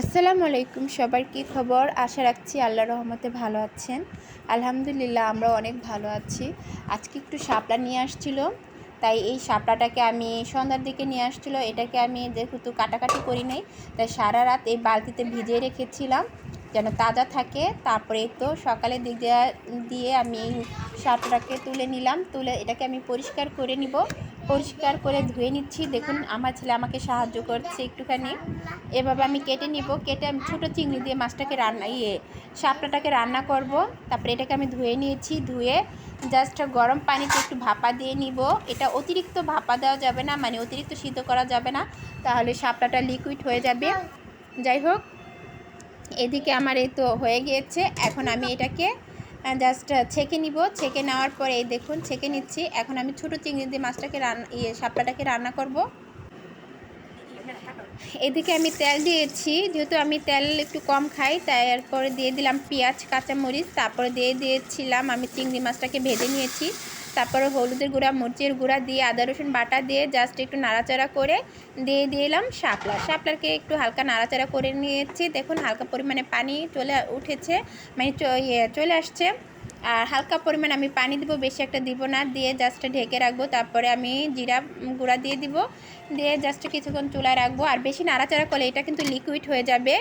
আসসালামু আলাইকুম, সবার কি খবর? আশা রাখছি আল্লাহ রহমতে ভালো আছেন। আলহামদুলিল্লাহ আমরা অনেক ভালো আছি। আজকে একটু শাপলা নিয়ে আসছিল, তাই এই সাপলাটাকে আমি সন্ধ্যার দিকে নিয়ে আসছিল। এটাকে আমি যেহেতু কাটাকাটি করি নাই, তাই সারা রাত এই বালতিতে ভিজিয়ে রেখেছিলাম। যেন তাজা থাকে। তারপরে তো সকালে দিক দিয়ে আমি শাপলাটাকে তুলে নিলাম। তুলে এটাকে আমি পরিষ্কার করে নিব। পরিষ্কার করে ধুয়ে নিচ্ছি। দেখুন, আমার ছেলে আমাকে সাহায্য করছে একটুখানি। এভাবে আমি কেটে নিব। কেটে আমি ছোটো চিংড়ি দিয়ে মাছটাকে রান্না ইয়ে সাপটাটাকে রান্না করব। তারপরে এটাকে আমি ধুয়ে নিয়েছি। ধুয়ে জাস্ট গরম পানিতে একটু ভাপা দিয়ে নিব। এটা অতিরিক্ত ভাপা দেওয়া যাবে না মানে অতিরিক্ত সিদ্ধ করা যাবে না। তাহলে সাপটাটা লিকুইড হয়ে যাবে। যাই হোক এদিকে আমার এই তো হয়ে গিয়েছে। এখন আমি এটাকে জাস্ট ছেঁকে নিব। ছেঁকে নেওয়ার পরে এই দেখুন, ছেঁকে নিচ্ছি। এখন আমি ছোটো চিংড়ি দিয়ে মাছটাকে রান্না ইয়ে সাপটাটাকে রান্না করব। এদিকে আমি তেল দিয়েছি, যেহেতু আমি তেল একটু কম খাই, তারপরে দিয়ে দিলাম পেঁয়াজ, কাঁচামরিচ, তারপরে দিয়ে দিয়েছিলাম আমি চিংড়ি মাছটাকে ভেজে নিয়েছি, তারপরে হলুদের গুঁড়া, মরিচের গুঁড়া দিয়ে আদা, রসুন বাটা দিয়ে জাস্ট একটু নাড়াচাড়া করে দিয়ে দিলাম শাপলা শাপলাকে একটু হালকা নাড়াচাড়া করে নিয়েছি, দেখুন হালকা পরিমাণে পানি চলে উঠেছে মানে ইয়ে চলে আসছে। আর হালকা পরিমাণ আমি পানি দিব, বেশি একটা দিব না, দিয়ে জাস্ট ঢেকে রাখব। তারপরে আমি জিরা গুঁড়া দিয়ে দিব। দিয়ে জাস্ট কিছুক্ষণ চুলায় রাখব। আর বেশি নাড়াচাড়া করলে এটা কিন্তু লিকুইড হয়ে যাবে।